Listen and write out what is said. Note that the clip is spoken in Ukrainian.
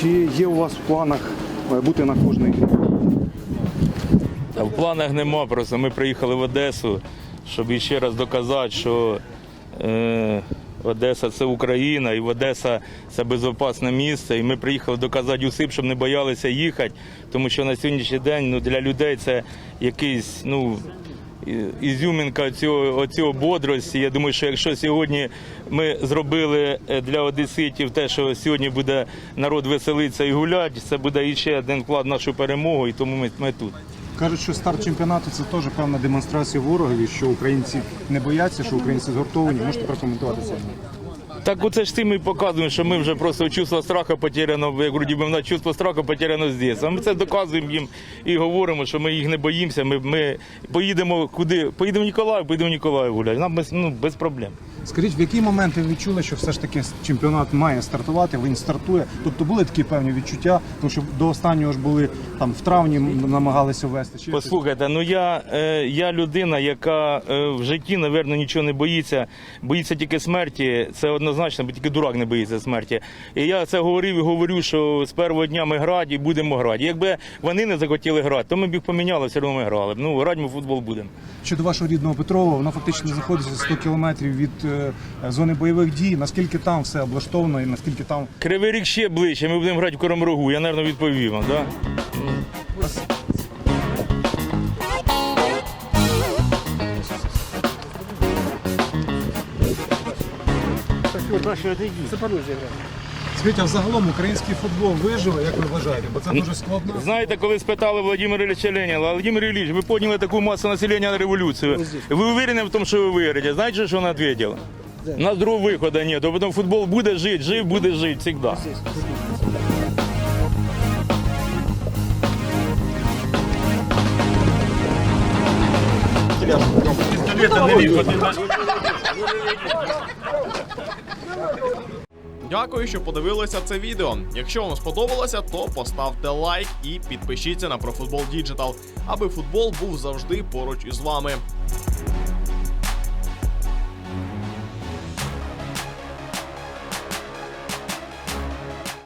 Чи є у вас в планах е, бути на кожній грі? В планах нема, просто ми приїхали в Одесу, щоб іще раз доказати, що е, Одеса це Україна, і Одеса це безпечне місце. І ми приїхали доказати усім, щоб не боялися їхати, тому що на сьогоднішній день ну, для людей це якийсь, ну. Ізюмінка цього, цього бодрості. Я думаю, що якщо сьогодні ми зробили е, для одеситів те, що сьогодні буде народ веселитися і гуляти, це буде іще один вклад в нашу перемогу, і тому ми, ми тут. Кажуть, що старт чемпіонату це теж певна демонстрація ворогові, що українці не бояться, що українці згуртовані. Можете прокоментувати це? Так оце ж ти ми показуємо, що ми вже просто чувство страху потеряно, як вроді би в нас чувство страху потеряно здесь. А ми це доказуємо їм і говоримо, що ми їх не боїмося. Ми, ми поїдемо куди? Поїдемо в Ніколаїв, поїдемо в Ніколаїв гуляти. Нам без, ну, без проблем. Скажіть, в який момент ви відчули, що все ж таки чемпіонат має стартувати, він стартує? Тобто були такі певні відчуття, тому що до останнього ж були там в травні намагалися ввести. Чи Послухайте, ну я, е, я людина, яка е, в житті, напевно, нічого не боїться. Боїться тільки смерті. Це однозначно, бо тільки дурак не боїться смерті. І я це говорив і говорю, що з першого дня ми грати і будемо грати. Якби вони не захотіли грати, то ми б їх поміняли, все одно ми грали. Ну, грати ми футбол будемо. Щодо вашого рідного Петрова, воно фактично знаходиться 100 кілометрів від зони бойових дій. Наскільки там все облаштовано і наскільки там Кривий рік ще ближче, ми будемо грати в Коромрогу. Я, мабуть, відповів вам, так? Скажіть, а взагалом український футбол виживе, як ви вважаєте? Бо це дуже складно. Знаєте, коли спитали Володимира Ильича Леніна, Володимир Ильич, ви підняли таку масу населення на революцію. Ви уверені в тому, що ви виграєте? Знаєте, що він відповів? У нас другого виходу нет. Потім футбол буде жити, жив, буде жити завжди. Дякую, що подивилися це відео. Якщо вам сподобалося, то поставте лайк і підпишіться на ProFootball Digital, аби футбол був завжди поруч із вами.